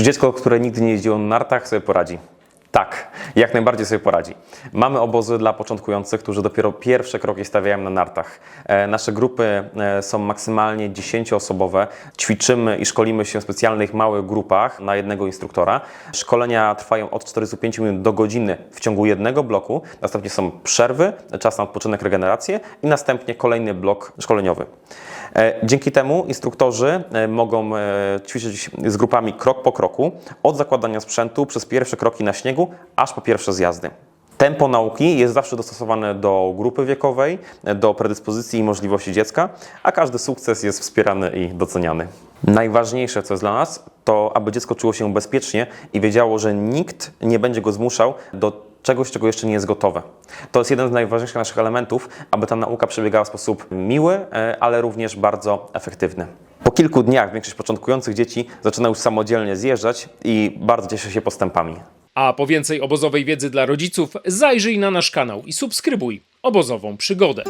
Czy dziecko, które nigdy nie jeździło na nartach, sobie poradzi? Tak, jak najbardziej sobie poradzi. Mamy obozy dla początkujących, którzy dopiero pierwsze kroki stawiają na nartach. E, nasze grupy e, są maksymalnie 10-osobowe. Ćwiczymy i szkolimy się w specjalnych małych grupach na jednego instruktora. Szkolenia trwają od 45 minut do godziny w ciągu jednego bloku. Następnie są przerwy, czas na odpoczynek, regenerację i następnie kolejny blok szkoleniowy. E, Dzięki temu instruktorzy e, mogą e, ćwiczyć z grupami krok po kroku, od zakładania sprzętu przez pierwsze kroki na śniegu, aż po pierwsze zjazdy. Tempo nauki jest zawsze dostosowane do grupy wiekowej, do predyspozycji i możliwości dziecka, a każdy sukces jest wspierany i doceniany. Najważniejsze, co jest dla nas, to aby dziecko czuło się bezpiecznie i wiedziało, że nikt nie będzie go zmuszał do czegoś, czego jeszcze nie jest gotowe. To jest jeden z najważniejszych naszych elementów, aby ta nauka przebiegała w sposób miły, e, ale również bardzo efektywny. Po kilku dniach większość początkujących dzieci zaczyna już samodzielnie zjeżdżać i bardzo cieszy się postępami. A po więcej obozowej wiedzy dla rodziców zajrzyj na nasz kanał i subskrybuj obozową przygodę.